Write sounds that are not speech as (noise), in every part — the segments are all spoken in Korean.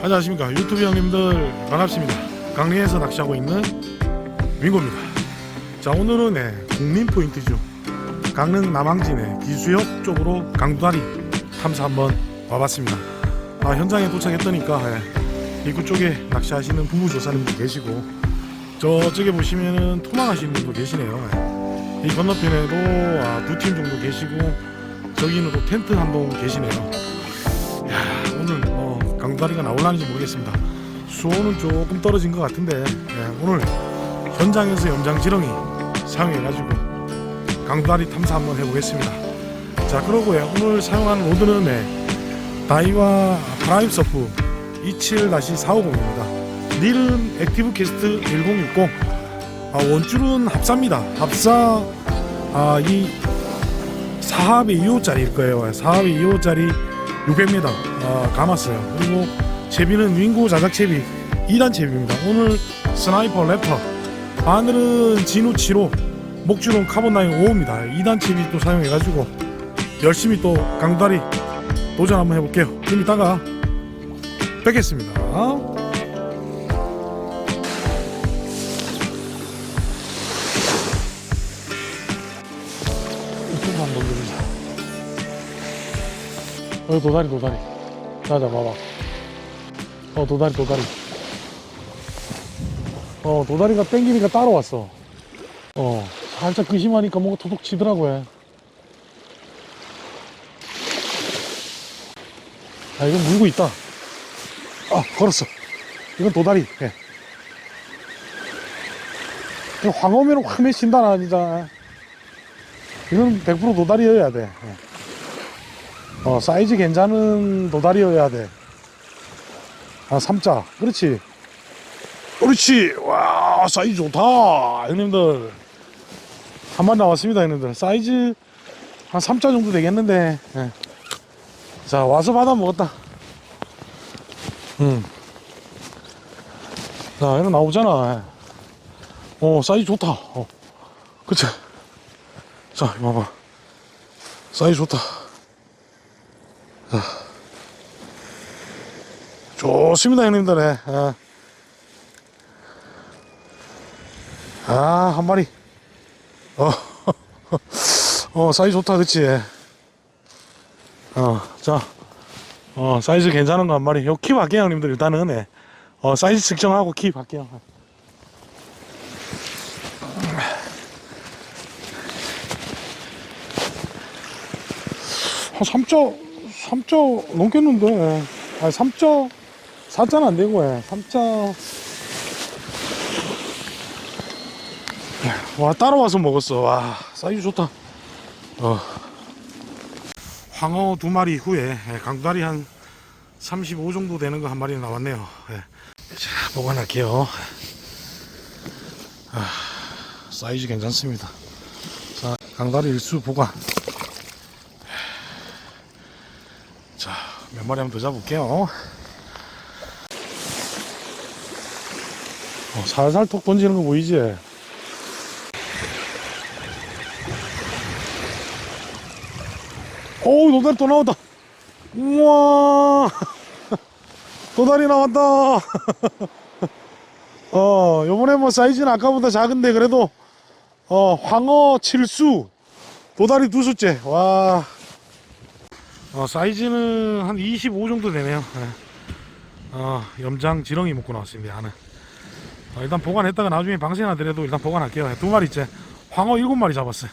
안녕하십니까? 유튜브 형님들 반갑습니다. 강릉에서 낚시하고 있는 민고입니다. 자 오늘은 네, 국민 포인트죠. 강릉 남항진의 기수역 쪽으로 강두다리 탐사 한번 와봤습니다. 아, 현장에 도착했더니까 예, 입구 쪽에 낚시하시는 부부 조사님도 계시고 저쪽에 보시면은 토막하시는 분도 계시네요 예. 이 건너편에도 아, 두 팀 정도 계시고 저기는 또 텐트 한 동 계시네요 강다리가 나올라는지 모르겠습니다. 수온은 조금 떨어진 것 같은데 예, 오늘 현장에서 염장 지렁이 사용해가지고 강다리 탐사 한번 해보겠습니다. 자 그러고요 오늘 사용하는 로드는 네, 다이와 프라임 서프 27-450입니다. 닐은 액티브 캐스트 1060 아, 원줄은 합사입니다. 합사 아, 이 4합의 2호짜리일 거예요. 4합의 2호짜리 600m 어, 감았어요. 그리고 채비는 윙고 자작 채비 2단 채비입니다. 오늘 스나이퍼 래퍼 바늘은 진우 7호 목줄은 카본 나인 5호입니다. 2단 채비 또 사용해가지고 열심히 또 강다리 도전 한번 해볼게요. 그럼 이따가 뵙겠습니다. 어 도다리 도다리. 자자 봐봐. 어 도다리 도다리. 어 도다리가 땡기니까 따라왔어. 어 살짝 의심하니까 뭔가 도둑 치더라고요 아 이건 물고 있다. 아 걸었어. 이건 도다리 예. 황어면 확 매신다 나 진짜 이건 100% 도다리여야 돼 예. 어, 사이즈 괜찮은 도다리여야 돼. 아, 삼자. 그렇지. 그렇지. 와, 사이즈 좋다. 형님들. 한 번 나왔습니다, 형님들. 사이즈 한 3자 정도 되겠는데. 예. 자, 와서 받아 먹었다. 음. 자, 이거 나오잖아. 예. 어, 사이즈 좋다. 어. 그치. 자, 봐봐. 사이즈 좋다. 좋습니다 형님들 예. 아. 아, 한 마리. 어, (laughs) 어 사이즈 좋다 그치? 어, 자. 어, 사이즈 괜찮은 거 한 마리. 요 킵 할게요 형님들 일단은 예. 어, 사이즈 측정하고 킵 할게요. 한 3자 3자 넘겠는데 예. 아니 3자 4자는 안 되고 예. 3자 와 따라와서 먹었어 와 사이즈 좋다 어. 황어 두 마리 후에 예, 강다리 한 35 정도 되는 거 한 마리 나왔네요 예. 자 보관할게요 아, 사이즈 괜찮습니다 자 강다리 일수 보관 자, 몇 마리 한번 더 잡을게요. 어, 살살 톡 던지는 거 보이지? 오우, 도다리 또 나왔다. 우와, (laughs) 도다리 나왔다. (laughs) 어, 요번에 뭐 사이즈는 아까보다 작은데 그래도, 어, 황어 칠수, 도다리 두 수째. 와. 어, 사이즈는 한 25 정도 되네요. 예. 어, 염장 지렁이 먹고 나왔습니다. 하나. 어, 일단 보관했다가 나중에 방생 하더라도 일단 보관할게요. 두 마리째. 황어 일곱 마리 잡았어요.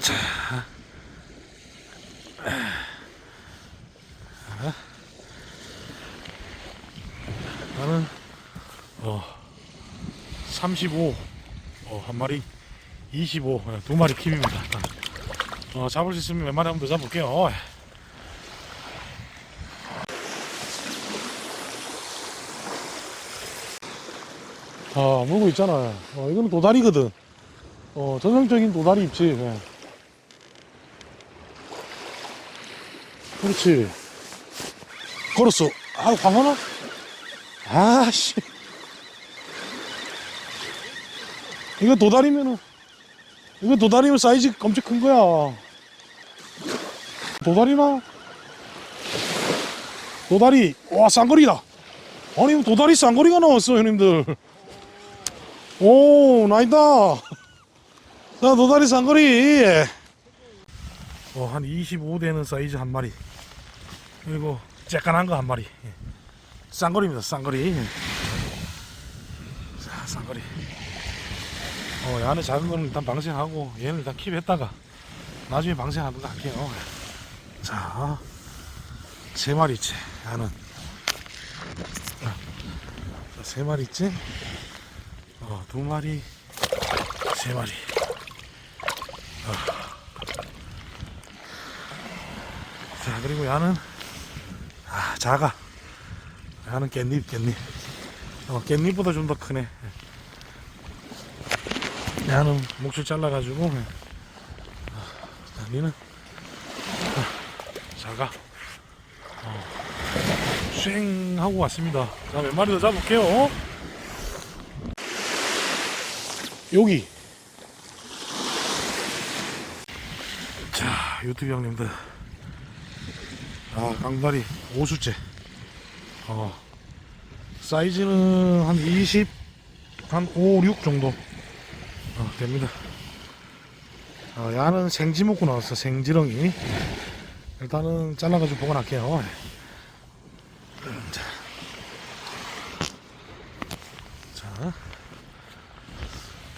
자. 나는 어 35, 어, 한 마리 25, 예, 두 마리 킵입니다. 어, 잡을 수 있으면 웬만하면 더 잡을게요. 아, 물고 있잖아. 어, 이거는 도다리거든. 어, 전형적인 도다리 입지. 예. 그렇지. 걸었어. 아, 광어나? 아씨. 이거 도다리면은, 이거 도다리면 사이즈 엄청 큰 거야. 도다리나? 도다리. 와 쌍거리다. 아니 도다리 쌍거리가 나왔어 형님들. 오 나이다. 자 도다리 쌍거리. 어, 한 25되는 사이즈 한 마리. 그리고 쬐깐한 거 한 마리. 예. 쌍거리입니다 쌍거리. 자 쌍거리 어, 이 안에 작은 거는 일단 방생하고 얘는 일단 킵했다가 나중에 방생하든가 할게요. 자 세 마리째 나는. 자, 세 마리째. 어, 두 마리 세 마리. 어. 자 그리고 야는 아 작아. 야는 깻잎 깻잎. 어, 깻잎보다 좀 더 크네 야는 목줄 잘라가지고 예. 아, 자, 니는 아, 작아 쉥 하고 왔습니다. 자, 몇 마리 더 잡을게요. 여기. 자, 유튜브 형님들. 아, 강다리 5수째. 어, 사이즈는 한 20, 한 5, 6 정도. 어, 됩니다. 어, 야는 생지 먹고 나왔어, 생지렁이. 일단은 잘라가지고 보관할게요. 자, 자,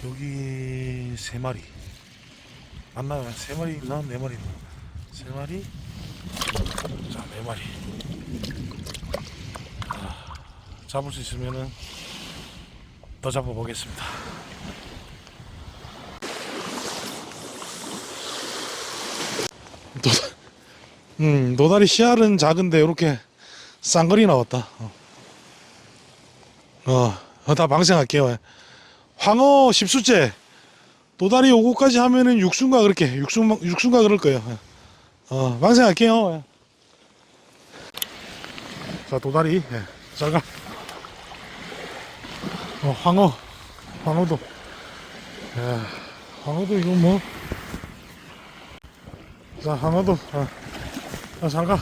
여기 세 마리 맞나요? 세 마리 있나? 네 마리 있나? 세 마리, 자, 네 마리. 자, 잡을 수 있으면은 더 잡아보겠습니다. 도, 음, 노다리 씨알은 작은데 이렇게 쌍거리 나왔다. 어, 어, 어, 다 방생할게요. 황어 10수째. 도다리 5고까지 하면은 육순가 그렇게, 육순, 육순가 그럴 거예요. 어, 방생할게요. 자, 도다리. 예, 잘 가. 어, 황어. 황어도. 예, 황어도 이거 뭐. 자, 황어도. 어, 자, 잘 가.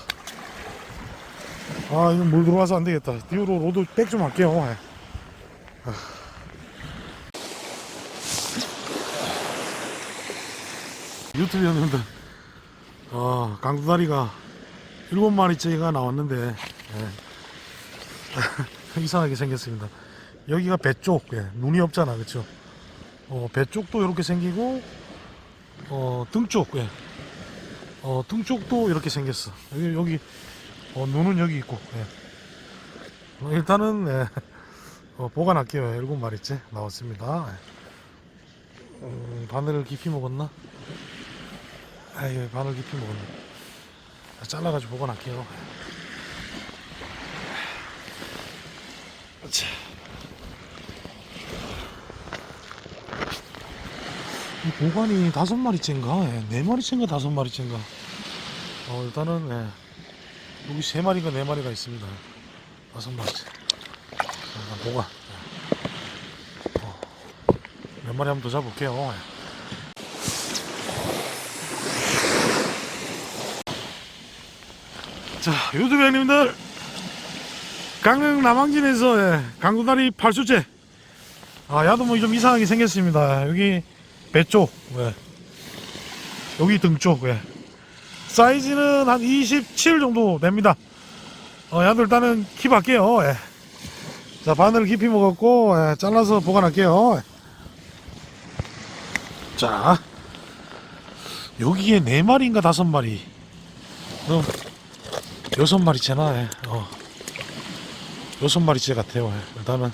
아 이거 물 들어와서 안 되겠다 뒤로 로드 백 좀 할게요 아. 유튜브 형님들 어, 강두다리가 일곱 마리째가 나왔는데 예. (laughs) 이상하게 생겼습니다 여기가 배 쪽 예. 눈이 없잖아 그쵸 어, 배 쪽도 이렇게 생기고 어, 등쪽 예. 어, 등 쪽도 이렇게 생겼어 여기, 여기 어, 눈은 여기 있고 예. 어, 일단은 예. 어, 보관할게요 일곱 마리째 나왔습니다 예. 음, 바늘 깊이 먹었나? 아유 바늘 깊이 먹었네 아, 잘라가지고 보관할게요 자. 이 보관이 다섯 마리째인가? 예, 네 마리째인가 다섯 마리째인가? 어, 일단은 예. 여기 세 마리가 네 마리가 있습니다. 다섯 마리째. 잠깐 보관. 예. 어, 몇 마리 한번 더 잡을게요. 예. 자, 유튜브 형님들. 강릉 남항진에서 예, 강도다리 8수째. 아, 야도 뭐 좀 이상하게 생겼습니다. 여기 배 쪽, 예. 여기 등 쪽, 예. 사이즈는 한 27 정도 됩니다. 어, 야도 일단은 킵할게요. 예. 자, 바늘 깊이 먹었고, 예, 잘라서 보관할게요. 자, 여기에 네 마리인가 다섯 마리. 그럼 여섯 마리째나, 예. 어. 여섯 마리째 같아요. 예. 일단은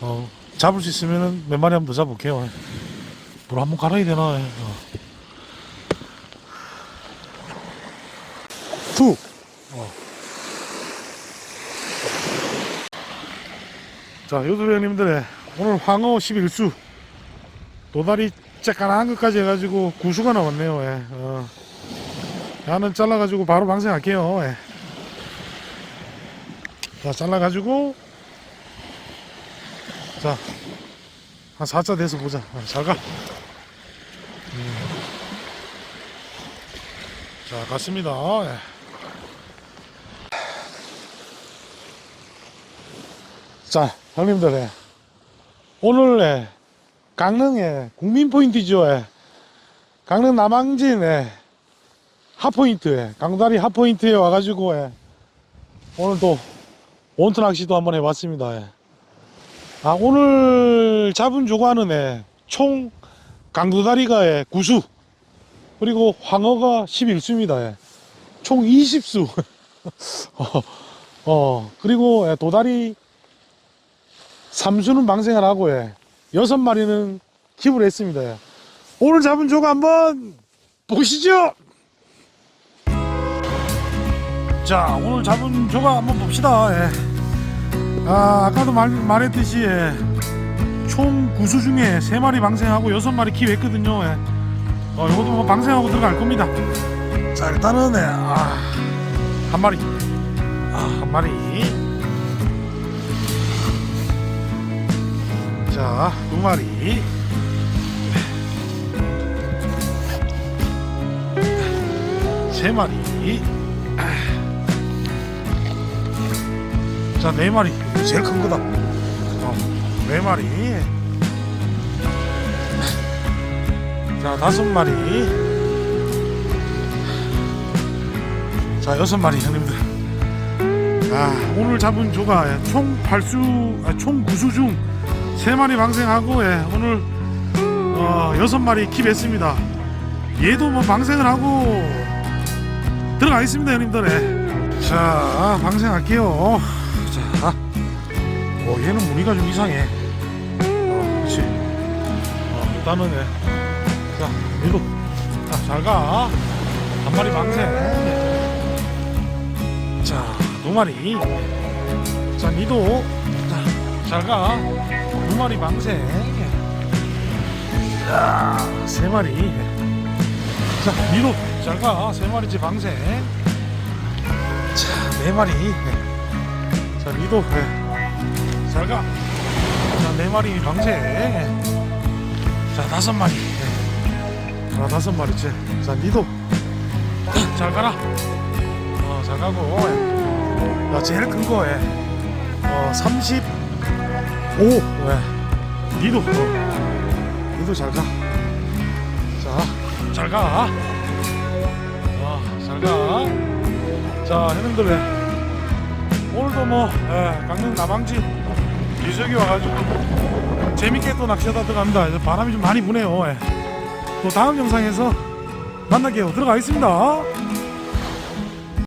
어, 잡을 수 있으면은 몇 마리 한번 더 잡을게요. 예. 물 한번 갈아야 되나? 예. 어. 툭. 어. 자, 유튜브 형님들, 예. 오늘 황어 11수 도다리 쬐깐한 것까지 해가지고 구수가 나왔네요. 예. 어. 야는 잘라가지고 바로 방생할게요. 예. 자, 잘라가지고 자, 한 4차 돼서 보자. 아, 잘 가. 음. 자, 갔습니다. 예. 자, 형님들, 예. 오늘 예. 강릉에 예, 국민 포인트죠. 예. 강릉 남항진 예. 핫포인트에 예. 강다리 핫포인트에 와가지고 예. 오늘 또 원투 낚시도 한번 해봤습니다. 예. 아, 오늘 잡은 조과는 예, 총 강도다리가 예, 9수 그리고 황어가 11수입니다. 예. 총 20수. 어, 어, 그리고 예, 도다리 3수는 방생을 하고 예, 6마리는 킵을 했습니다. 예. 오늘 잡은 조가 한번 보시죠. 자, 오늘 잡은 조가 한번 봅시다. 예. 아, 아까도 말, 말했듯이 예, 총 9수 중에 3마리 방생하고 6마리 킵했거든요. 예. 어, 이것도 뭐 방생하고 들어갈 겁니다. 자, 일단은 예, 아, 한 마리. 아, 한 마리. 자, 두 마리. 세 마리. 자, 네 마리. 제일 큰 거다. 어, 네 마리. 자, 다섯 마리. 자, 여섯 마리, 형님들. 아, 오늘 잡은 조가 총 8수, 아, 총 9수 중 3마리 방생하고, 예, 오늘, 어, 6마리 킵했습니다. 얘도 뭐 방생을 하고 들어가 있습니다, 형님들. 예. 자, 방생할게요. 자, 어, 얘는 무늬가 좀 이상해. 어, 그렇지. 어, 일단은, 예. 자, 얘도, 자, 잘 가. 한 마리 방생. 자, 두 마리. 자, 니도. 자, 잘 가. 두 마리 방생. 자, 세 마리. 자, 니도. 잘 가. 세 마리째 방생. 자, 네 마리. 자, 니도. 잘 가. 자, 네 마리 방생. 자, 다섯 마리. 자, 다섯 마리째. 자, 니도. 잘 가라. 어, 잘 가고. 야, 제일 큰 거에 어, 35. 예. 니도. 어, 니도 잘 가. 자, 잘 가. 어, 잘 가. 자, 형님들, 예. 오늘도 뭐, 예, 강릉 남항지 유석이 와가지고 재밌게 또 낚시하다 들어갑니다. 바람이 좀 많이 부네요. 예. 또 다음 영상에서 만날게요. 들어가겠습니다.